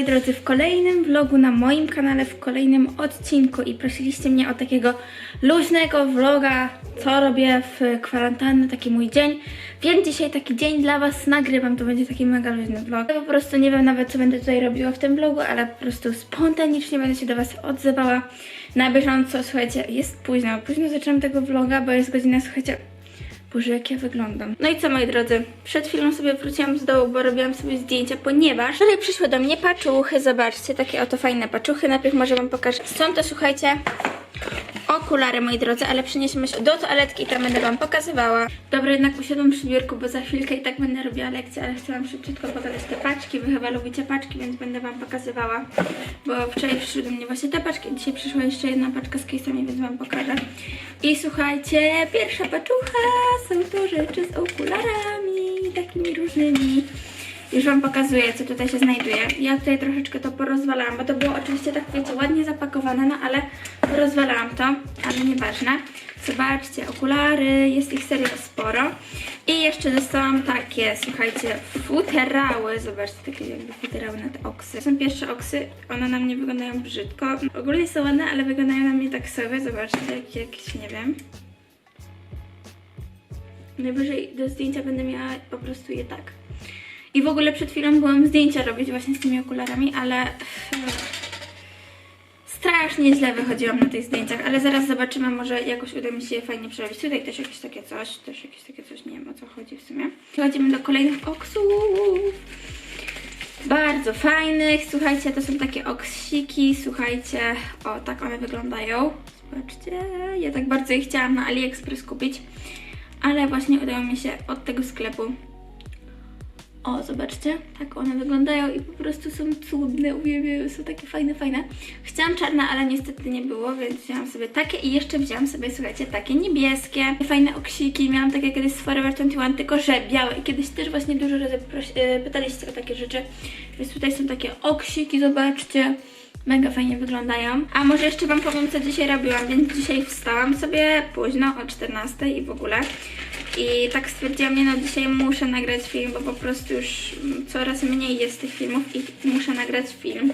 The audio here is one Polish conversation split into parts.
moi drodzy w kolejnym vlogu na moim kanale, w kolejnym odcinku i prosiliście mnie o takiego luźnego vloga, co robię w kwarantannę, taki mój dzień, więc dzisiaj taki dzień dla Was nagrywam, to będzie taki mega luźny vlog. Ja po prostu nie wiem nawet co będę tutaj robiła w tym vlogu, ale po prostu spontanicznie będę się do Was odzywała. Na bieżąco, słuchajcie, jest późno, późno zaczęłam tego vloga, bo jest godzina, słuchajcie, Boże, jak ja wyglądam. No i co, moi drodzy? Przed chwilą sobie wróciłam z dołu, bo robiłam sobie zdjęcia, ponieważ tutaj przyszły do mnie paczuchy. Zobaczcie, takie oto fajne paczuchy. Najpierw może Wam pokażę. Są to, słuchajcie, okulary, moi drodzy, ale przeniesiemy się do toaletki i tam będę Wam pokazywała. Dobra, jednak usiadłam przy biurku, bo za chwilkę i tak będę robiła lekcję, ale chciałam szybciutko pokazać te paczki. Wy chyba lubicie paczki, więc będę Wam pokazywała, bo wczoraj przyszły do mnie właśnie te paczki, dzisiaj przyszła jeszcze jedna paczka z case'ami, więc Wam pokażę. I słuchajcie, pierwsza paczucha, są to rzeczy z okularami, takimi różnymi. Już Wam pokazuję, co tutaj się znajduje. Ja tutaj troszeczkę to porozwalałam, bo to było oczywiście tak, wiecie, ładnie zapakowane, no ale rozwalałam to, ale nieważne. Zobaczcie, okulary, jest ich serio sporo. I jeszcze dostałam takie, słuchajcie, futerały. Zobaczcie, takie jakby futerały na te oksy. Są pierwsze oksy, one na mnie wyglądają brzydko. Ogólnie są ładne, ale wyglądają na mnie tak sobie. Zobaczcie, jak jakieś, nie wiem. Najwyżej do zdjęcia będę miała po prostu je tak. I w ogóle przed chwilą byłam zdjęcia robić właśnie z tymi okularami, ale strasznie źle wychodziłam na tych zdjęciach, ale zaraz zobaczymy, może jakoś uda mi się je fajnie przerobić. Tutaj też jakieś takie coś, też jakieś takie coś, nie wiem o co chodzi w sumie. Przechodzimy do kolejnych oksów. Bardzo fajnych, słuchajcie, to są takie oksiki, słuchajcie, o tak one wyglądają. Zobaczcie, ja tak bardzo je chciałam na AliExpress kupić, ale właśnie udało mi się od tego sklepu o, zobaczcie, tak one wyglądają i po prostu są cudne, uwielbiam, są takie fajne, fajne. Chciałam czarne, ale niestety nie było, więc wzięłam sobie takie i jeszcze wzięłam sobie, słuchajcie, takie niebieskie, fajne oksiki. Miałam takie kiedyś z Forever 21, tylko że białe i kiedyś też właśnie dużo razy e, pytaliście o takie rzeczy, więc tutaj są takie oksiki, zobaczcie. Mega fajnie wyglądają. A może jeszcze Wam powiem, co dzisiaj robiłam, więc dzisiaj wstałam sobie późno o 14 i w ogóle. I tak stwierdziłam, nie no, dzisiaj muszę nagrać film, bo po prostu już coraz mniej jest tych filmów i muszę nagrać film.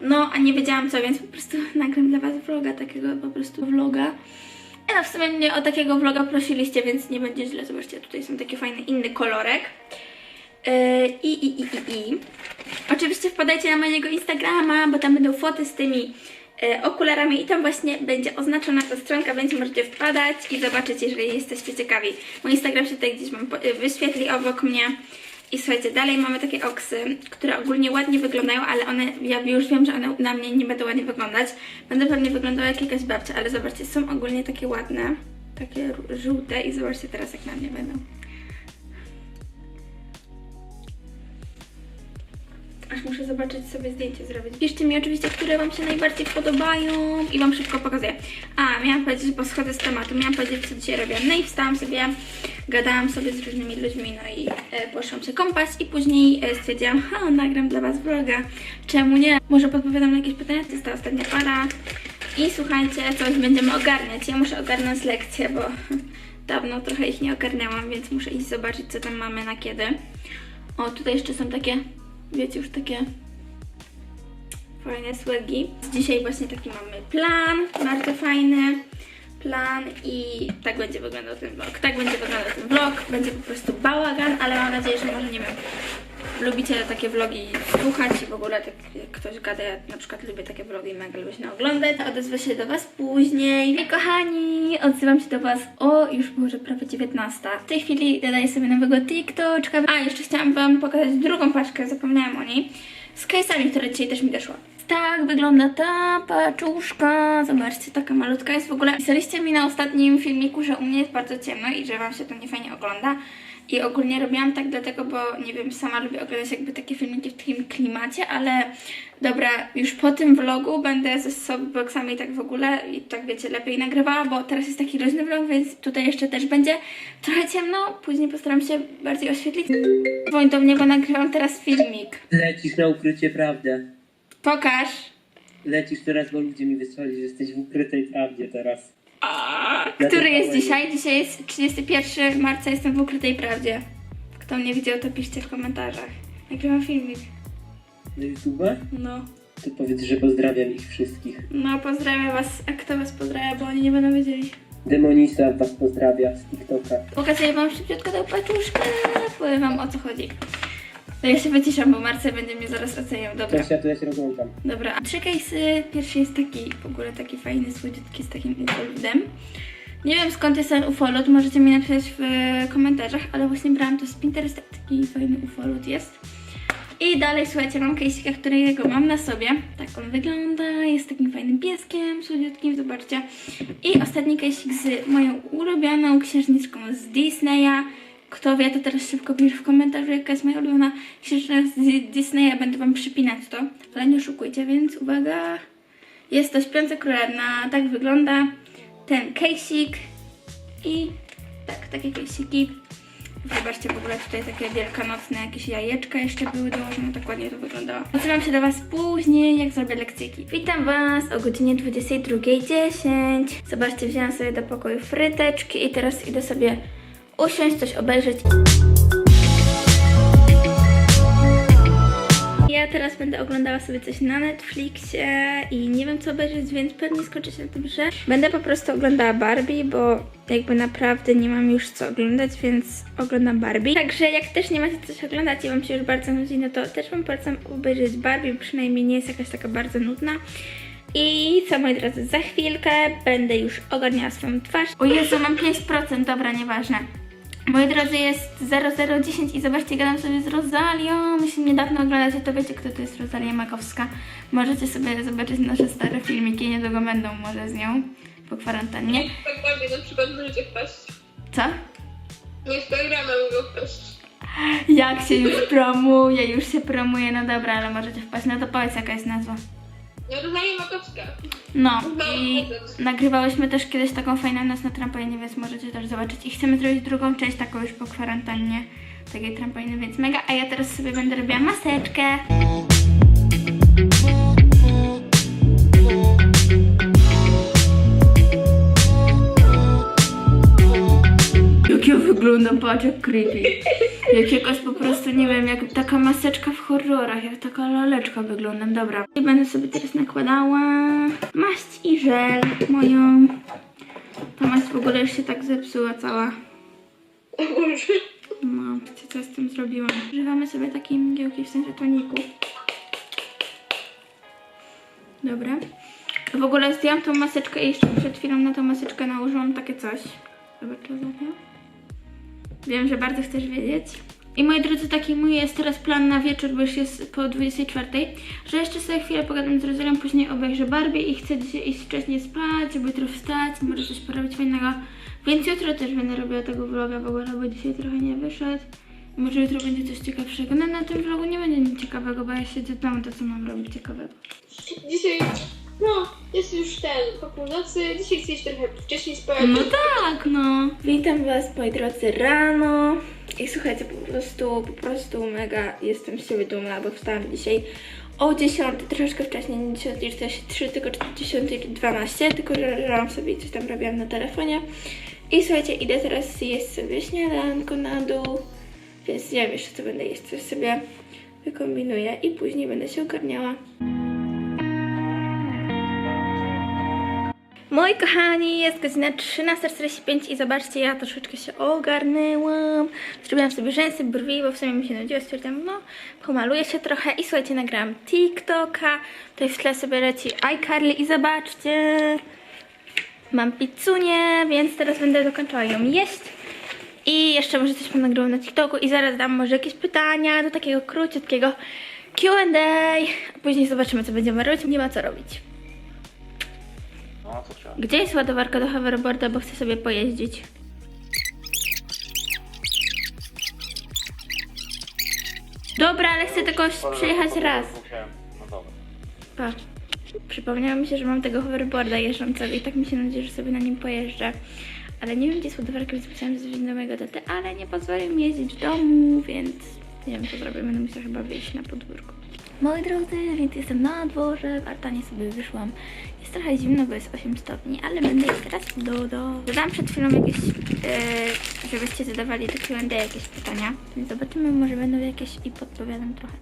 No, a nie wiedziałam co, więc po prostu nagram dla Was vloga, takiego po prostu vloga. E, No w sumie mnie o takiego vloga prosiliście, więc nie będzie źle. Zobaczcie, tutaj są taki fajny inny kolorek. Yy, I, i, i, i, i. Oczywiście wpadajcie na mojego Instagrama, bo tam będą foty z tymi e, okularami i tam właśnie będzie oznaczona ta stronka, więc możecie wpadać i zobaczyć, jeżeli jesteście ciekawi. Mój Instagram się tutaj gdzieś mam e, wyświetli obok mnie. I słuchajcie, dalej mamy takie oksy, które ogólnie ładnie wyglądają, ale one, ja już wiem, że one na mnie nie będą ładnie wyglądać. Będę pewnie wyglądała jak jakaś babcia, ale zobaczcie, są ogólnie takie ładne, takie żółte i zobaczcie teraz jak na mnie będą. Aż muszę zobaczyć sobie zdjęcie zrobić. Piszcie mi oczywiście, które Wam się najbardziej podobają i Wam szybko pokazuję. A, miałam powiedzieć, bo schodzę z tematu, miałam powiedzieć, co dzisiaj robię. No i wstałam sobie, gadałam sobie z różnymi ludźmi, no i e, poszłam się kąpać i później e, stwierdziłam, ha, nagram dla Was vloga. Czemu nie? Może podpowiadam na jakieś pytania? To jest ta ostatnia para. I słuchajcie, coś będziemy ogarniać. Ja muszę ogarnąć lekcje, bo dawno trochę ich nie ogarniałam, więc muszę iść zobaczyć, co tam mamy na kiedy. O, tutaj jeszcze są takie, wiecie, już takie fajne słegi. Dzisiaj właśnie taki mamy plan, bardzo fajny plan i tak będzie wyglądał ten vlog. Tak będzie wyglądał ten vlog, będzie po prostu bałagan, ale mam nadzieję, że może, nie wiem, lubicie takie vlogi słuchać i w ogóle tak jak ktoś gada, ja na przykład lubię takie vlogi mega lubię oglądać. Odezwę się do Was później. I kochani, odzywam się do Was o już może prawie 19. W tej chwili dodaję sobie nowego TikToczka. A, jeszcze chciałam Wam pokazać drugą paczkę, zapomniałam o niej. Z case'ami, która dzisiaj też mi doszła. Tak wygląda ta paczuszka. Zobaczcie, taka malutka jest w ogóle. Pisaliście mi na ostatnim filmiku, że u mnie jest bardzo ciemno i że Wam się to niefajnie ogląda. I ogólnie robiłam tak dlatego, bo nie wiem, sama lubię oglądać jakby takie filmiki w takim klimacie, ale dobra, już po tym vlogu będę ze softboxami tak w ogóle i tak wiecie, lepiej nagrywała, bo teraz jest taki luźny vlog, więc tutaj jeszcze też będzie trochę ciemno, później postaram się bardziej oświetlić. Dzwoń do mnie, bo nagrywam teraz filmik. Lecisz na ukrycie prawdę. Pokaż. Lecisz teraz, bo ludzie mi wysłali, że jesteś w ukrytej prawdzie teraz. Który jest dzisiaj? Dzisiaj jest 31 marca, jestem w ukrytej prawdzie. Kto mnie widział, to piszcie w komentarzach. Nagrywam filmik. Na YouTube? No. To powiedz, że pozdrawiam ich wszystkich. No, pozdrawiam was. A kto was pozdrawia, bo oni nie będą wiedzieli. Demonisa was pozdrawia z TikToka. Pokazuję wam szybciutko tę paczuszkę. Powiem wam o co chodzi. To ja się wyciszam, bo Marce będzie mnie zaraz oceniał. Dobra. Ja ja się rozłączam. Dobra, a trzy case'y. Pierwszy jest taki, w ogóle taki fajny, słodziutki, z takim ufoludem. Nie wiem skąd jest ten ufolud, możecie mi napisać w komentarzach, ale właśnie brałam to z Pinteresta, taki fajny ufolud jest. I dalej, słuchajcie, mam case'ika, którego mam na sobie. Tak on wygląda, jest takim fajnym pieskiem, słodziutkim, zobaczcie. I ostatni case'ik z moją ulubioną księżniczką z Disneya. Kto wie, to teraz szybko pisz w komentarzu, jaka jest moja ulubiona księżniczka z Disneya. Będę wam przypinać to, ale nie oszukujcie, więc uwaga. Jest to śpiąca królewna, tak wygląda ten case'ik. I tak, takie case'iki. Zobaczcie w ogóle tutaj takie wielkanocne jakieś jajeczka jeszcze były dołożone, tak ładnie to wyglądało. Odzywam się do Was później, jak zrobię lekcyjki. Witam Was o godzinie 22.10. Zobaczcie, wzięłam sobie do pokoju fryteczki i teraz idę sobie usiąść, coś obejrzeć. Ja teraz będę oglądała sobie coś na Netflixie i nie wiem co obejrzeć, więc pewnie skończę się na tym, że będę po prostu oglądała Barbie, bo jakby naprawdę nie mam już co oglądać, więc oglądam Barbie. Także jak też nie macie coś oglądać i wam się już bardzo nudzi, no to też wam polecam obejrzeć Barbie, przynajmniej nie jest jakaś taka bardzo nudna. I co moi drodzy, za chwilkę będę już ogarniała swoją twarz. O Jezu, mam 5%, dobra, nieważne. Moi drodzy, jest 0010 i zobaczcie, gadam sobie z Rozalią. Jeśli niedawno oglądacie, to wiecie, kto to jest Rozalia Makowska. Możecie sobie zobaczyć nasze stare filmiki, niedługo będą może z nią po kwarantannie. Instagramie na przykład możecie wpaść. Co? Na Instagramie mogą wpaść. Jak się już promuje, już się promuje, no dobra, ale możecie wpaść. No to powiedz, jaka jest nazwa. No Rosalia Makowska. No i nagrywałyśmy też kiedyś taką fajną noc na trampolinie, więc możecie też zobaczyć. I chcemy zrobić drugą część, taką już po kwarantannie takiej trampoliny, więc mega. A ja teraz sobie będę robiła maseczkę. Jak ja wyglądam, patrz jak creepy. Jak jakaś po prostu, nie wiem, jak taka maseczka w horrorach, jak taka laleczka wyglądam. Dobra. I będę sobie teraz nakładała maść i żel moją. Ta maść w ogóle już się tak zepsuła cała. No, co z tym zrobiłam? Używamy sobie takiej mgiełki, w sensie toniku. Dobra. W ogóle zdjęłam tą maseczkę i jeszcze przed chwilą na tą maseczkę nałożyłam takie coś. Zobaczę, Zofia. Wiem, że bardzo chcesz wiedzieć. I moi drodzy, taki mój jest teraz plan na wieczór, bo już jest po 24, że jeszcze sobie chwilę pogadam z Rozalią, później obejrzę Barbie i chcę dzisiaj iść wcześniej spać, żeby jutro wstać, może coś porobić fajnego. Więc jutro też będę robiła tego vloga w ogóle, bo dzisiaj trochę nie wyszedł. Może jutro będzie coś ciekawszego. No na tym vlogu nie będzie nic ciekawego, bo ja siedzę w to co mam robić ciekawego. Dzisiaj, no, jest już ten, po północy. Dzisiaj chcę iść trochę wcześniej spać. No tak, no. Witam Was, moi drodzy, rano. I słuchajcie, po prostu, po prostu mega jestem z siebie dumna, bo wstałam dzisiaj o 10, troszeczkę wcześniej, nie 10.43, tylko 10.12, tylko że leżałam sobie i coś tam robiłam na telefonie. I słuchajcie, idę teraz jeść sobie śniadanko na dół, więc nie wiem jeszcze co będę jeść, coś sobie wykombinuję i później będę się ogarniała. Moi kochani, jest godzina 13.45 i zobaczcie, ja troszeczkę się ogarnęłam. Zrobiłam sobie rzęsy, brwi, bo w sumie mi się nudziło. Stwierdziłam, no, pomaluję się trochę i słuchajcie, nagrałam TikToka. Tutaj w tle sobie leci iCarly i zobaczcie. Mam pizzunię, więc teraz będę dokończyła ją jeść. I jeszcze może coś nagrałam na TikToku i zaraz dam może jakieś pytania do takiego króciutkiego Q&A. Później zobaczymy, co będziemy robić. Nie ma co robić. No, trzeba? Gdzie jest ładowarka do hoverboarda, bo chcę sobie pojeździć? Dobra, ale chcę tylko przyjechać raz. Musiałem, no dobra. Pa. Przypomniało mi się, że mam tego hoverboarda jeżdżącego i tak mi się nadzieje, że sobie na nim pojeżdżę. Ale nie wiem, gdzie jest ładowarka, więc musiałam zadzwonić do mojego taty, ale nie pozwolił mi jeździć w domu, więc nie wiem, co zrobię. Będę musiała chyba wyjść na podwórko. Moi drodzy, więc jestem na dworze, w altanie sobie wyszłam. Jest trochę zimno, bo jest 8 stopni, ale będę jeść teraz do do. Zadałam przed chwilą jakieś, e, żebyście zadawali do Q&A jakieś pytania, więc zobaczymy, może będą jakieś i podpowiadam trochę.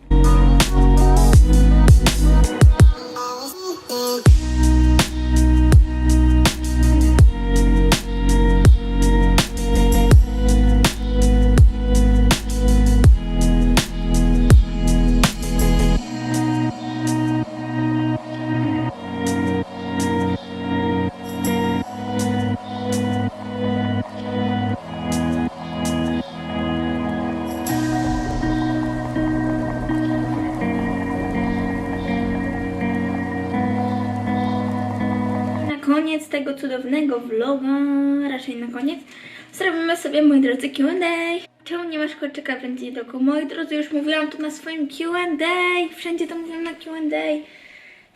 Tego cudownego vloga, raczej na koniec, zrobimy sobie, moi drodzy, Q&A. Czemu nie masz kolczyka w ręce? Moi drodzy, już mówiłam to na swoim Q&A, wszędzie to mówiłam na Q&A.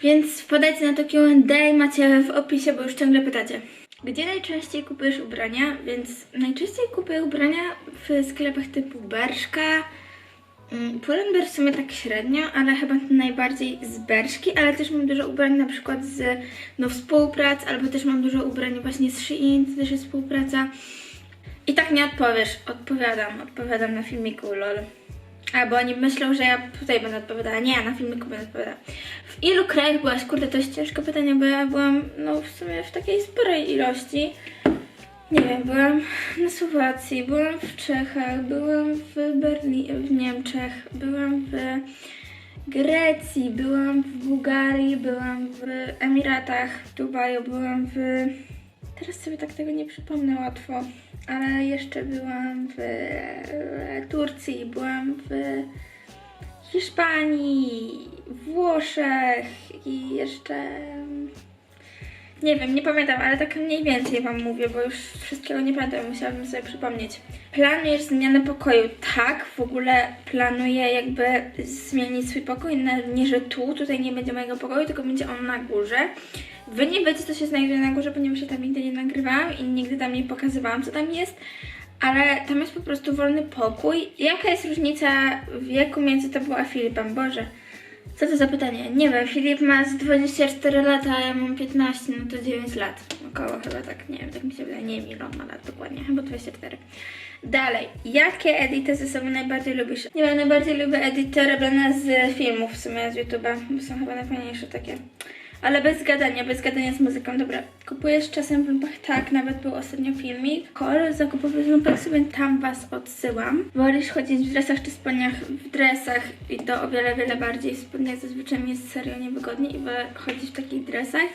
Więc wpadajcie na to Q&A, macie w opisie, bo już ciągle pytacie. Gdzie najczęściej kupujesz ubrania? Więc najczęściej kupuję ubrania w sklepach typu Berszka, Pull&Bear w sumie tak średnio, ale chyba najbardziej z Berszki, ale też mam dużo ubrań na przykład z no, współprac, albo też mam dużo ubrań właśnie z Shein, to też jest współpraca. I tak nie odpowiesz, odpowiadam, odpowiadam na filmiku, lol. Albo oni myślą, że ja tutaj będę odpowiadała. Nie, na filmiku będę odpowiadała. W ilu krajach byłaś? Kurde, to jest ciężkie pytanie, bo ja byłam no w sumie w takiej sporej ilości. Nie wiem, byłam na Słowacji, byłam w Czechach, byłam w Berlinie, w Niemczech, byłam w Grecji, byłam w Bułgarii, byłam w Emiratach, w Dubaju, byłam w... Teraz sobie tak tego nie przypomnę łatwo, ale jeszcze byłam w Turcji, byłam w Hiszpanii, Włoszech i jeszcze nie wiem, nie pamiętam, ale tak mniej więcej Wam mówię, bo już wszystkiego nie pamiętam, musiałabym sobie przypomnieć. Planujesz zmianę pokoju? Tak, w ogóle planuję jakby zmienić swój pokój, na, nie że tu, tutaj nie będzie mojego pokoju, tylko będzie on na górze. Wy nie wiecie, co się znajduje na górze, ponieważ ja tam nigdy nie nagrywałam i nigdy tam nie pokazywałam, co tam jest. Ale tam jest po prostu wolny pokój. Jaka jest różnica wieku między tobą a Filipem? Boże. Co to za pytanie? Nie wiem, Filip ma z 24 lata, a ja mam 15, no to 9 lat. Około chyba tak, nie wiem, tak mi się wydaje. Nie wiem, ile ma lat dokładnie, chyba 24. Dalej, jakie edity ze sobą najbardziej lubisz? Nie wiem, najbardziej lubię edity robione z filmów w sumie, z YouTube'a, bo są chyba najfajniejsze takie. Ale bez gadania, bez gadania z muzyką. Dobra, kupujesz czasem w lumpach? Tak, nawet był ostatnio filmik. Kol zakupowy w lumpach sobie tam was odsyłam. Wolisz chodzić w dresach czy spodniach? W dresach i to o wiele, wiele bardziej. W spodniach zazwyczaj mi jest serio niewygodnie i wolę chodzić w takich dresach.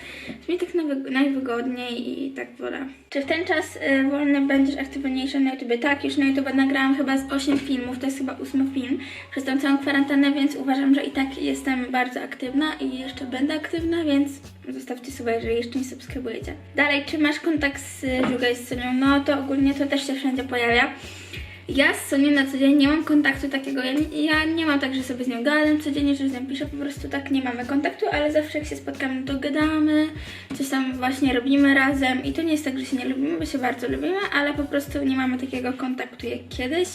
Mi tak najwygodniej i tak wolę. Czy w ten czas y, wolny będziesz aktywniejsza na YouTube? Tak, już na YouTube nagrałam chyba z 8 filmów, to jest chyba ósmy film przez tą całą kwarantannę, więc uważam, że i tak jestem bardzo aktywna i jeszcze będę aktywna, więc zostawcie sobie, jeżeli jeszcze nie subskrybujecie. Dalej, czy masz kontakt z Żugaj z Sonią? No to ogólnie to też się wszędzie pojawia. Ja z Sonią na co dzień nie mam kontaktu takiego, ja nie, ja nie mam tak, że sobie z nią gadam codziennie, że z nią piszę, po prostu tak nie mamy kontaktu, ale zawsze jak się spotkamy, to gadamy, coś tam właśnie robimy razem i to nie jest tak, że się nie lubimy, bo się bardzo lubimy, ale po prostu nie mamy takiego kontaktu jak kiedyś,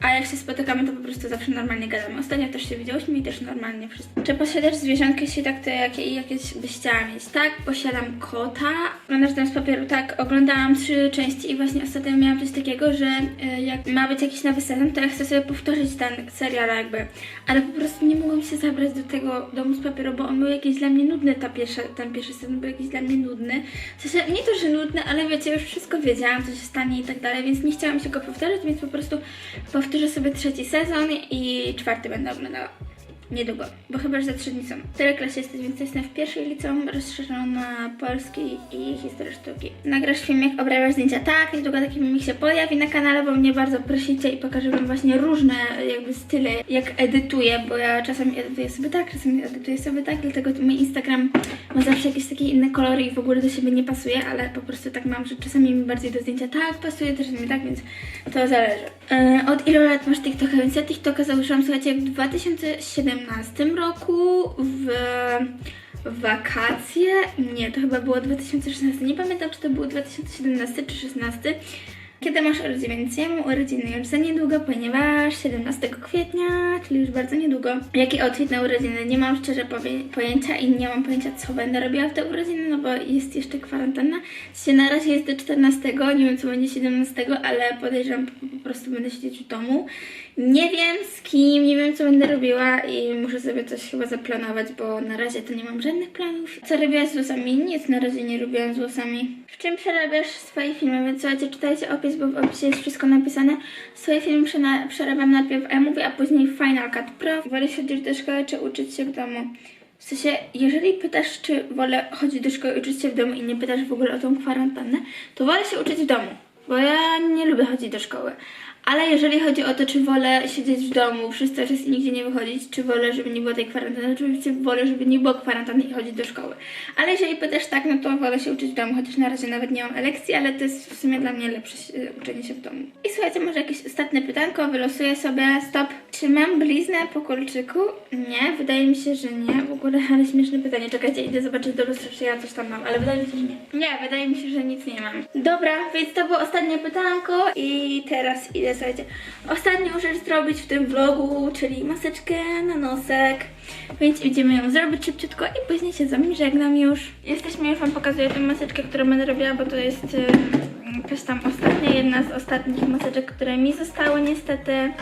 a jak się spotykamy, to po prostu zawsze normalnie gadamy. Ostatnio też się widziałyśmy i też normalnie wszystko. Czy posiadasz zwierzątkę, jeśli tak, to jakie i jakieś byś chciała mieć? Tak, posiadam kota. Oglądasz tam z papieru, tak, oglądałam trzy części i właśnie ostatnio miałam coś takiego, że y, jak ma być jakiś nowy sezon, to ja chcę sobie powtórzyć ten serial jakby. Ale po prostu nie mogłam się zabrać do tego domu z papieru, bo on był jakiś dla mnie nudny, ta pierwsza, ten pierwszy sezon był jakiś dla mnie nudny. W sensie, nie to, że nudny, ale wiecie, już wszystko wiedziałam, co się stanie i tak dalej, więc nie chciałam się go powtarzać, więc po prostu powtórzę sobie trzeci sezon i czwarty będę oglądała. Niedługo, bo chyba już za trzy dni są. W której klasie jesteś, więc jestem w pierwszej liceum rozszerzona polski i historii sztuki. Nagrasz film, jak obrabiasz zdjęcia? Tak, niedługo taki filmik się pojawi na kanale, bo mnie bardzo prosicie i pokażę wam właśnie różne jakby style, jak edytuję, bo ja czasami edytuję sobie tak, czasami edytuję sobie tak, dlatego mój Instagram ma zawsze jakieś takie inne kolory i w ogóle do siebie nie pasuje, ale po prostu tak mam, że czasami mi bardziej do zdjęcia tak pasuje, też mi tak, więc to zależy. E, od ilu lat masz TikToka? Więc ja TikToka założyłam, słuchajcie, w 2017 roku w wakacje. Nie, to chyba było 2016. Nie pamiętam, czy to było 2017 czy 2016, Kiedy masz urodziny? Więc ja mam urodziny już za niedługo, ponieważ 17 kwietnia, czyli już bardzo niedługo. Jaki outfit na urodziny? Nie mam szczerze pojęcia i nie mam pojęcia, co będę robiła w te urodziny, no bo jest jeszcze kwarantanna. Się na razie jest do 14, nie wiem, co będzie 17, ale podejrzewam, po, po prostu będę siedzieć w domu. Nie wiem z kim, nie wiem, co będę robiła i muszę sobie coś chyba zaplanować, bo na razie to nie mam żadnych planów. Co robiłaś z włosami? Nic na razie nie robiłam z włosami. W czym przerabiasz swoje filmy? Więc słuchajcie, czytajcie opis, bo w opisie jest wszystko napisane. Swoje filmy przerabiam najpierw iMovie, a później Final Cut Pro. Wolisz chodzić do szkoły, czy uczyć się w domu? W sensie, jeżeli pytasz, czy wolę chodzić do szkoły i uczyć się w domu i nie pytasz w ogóle o tą kwarantannę, to wolę się uczyć w domu, bo ja nie lubię chodzić do szkoły. Ale jeżeli chodzi o to, czy wolę siedzieć w domu przez cały czas i nigdzie nie wychodzić, czy wolę, żeby nie było tej kwarantanny, oczywiście wolę, żeby nie było kwarantanny i chodzić do szkoły. Ale jeżeli pytasz tak, no to wolę się uczyć w domu, chociaż na razie nawet nie mam lekcji, ale to jest w sumie dla mnie lepsze uczenie się w domu. I słuchajcie, może jakieś ostatnie pytanko, wylosuję sobie, stop. Czy mam bliznę po kolczyku? Nie, wydaje mi się, że nie. W ogóle, ale śmieszne pytanie. Czekajcie, idę zobaczyć do lustra, czy ja coś tam mam, ale wydaje mi się, że nie. Nie, wydaje mi się, że nic nie mam. Dobra, więc to było ostatnie pytanko i teraz idę, słuchajcie, ostatnią rzecz zrobić w tym vlogu, czyli maseczkę na nosek. Więc idziemy ją zrobić szybciutko i później się z wami żegnam już. Jesteśmy, już wam pokazuję tę maseczkę, którą będę robiła, bo to jest y, jakaś tam ostatnia, jedna z ostatnich maseczek, które mi zostały niestety.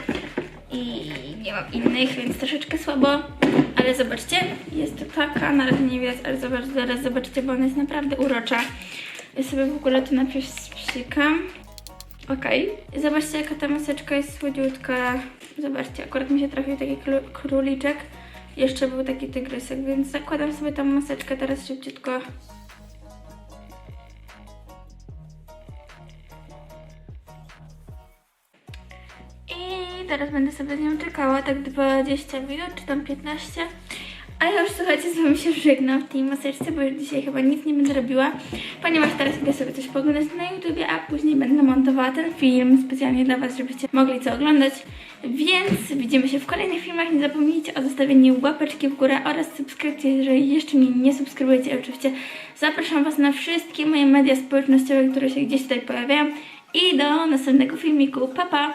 I nie mam innych, więc troszeczkę słabo. Ale zobaczcie, jest to taka, na razie nie widać, ale zobacz, zaraz zobaczycie, bo ona jest naprawdę urocza. Ja sobie w ogóle to najpierw sprzykam. Okej. Zobaczcie, jaka ta maseczka jest słodziutka. Zobaczcie, akurat mi się trafił taki króliczek. Jeszcze był taki tygrysek, więc zakładam sobie tą maseczkę teraz szybciutko. Teraz będę sobie z nią czekała tak 20 minut, czy tam 15. A ja już słuchajcie, z wami się żegnam w tej maseczce, bo już dzisiaj chyba nic nie będę robiła, ponieważ teraz idę sobie coś poglądać na YouTubie, a później będę montowała ten film specjalnie dla was, żebyście mogli co oglądać. Więc widzimy się w kolejnych filmach. Nie zapomnijcie o zostawieniu łapeczki w górę oraz subskrypcji, jeżeli jeszcze mnie nie subskrybujecie. Oczywiście zapraszam was na wszystkie moje media społecznościowe, które się gdzieś tutaj pojawiają. I do następnego filmiku. Pa, pa!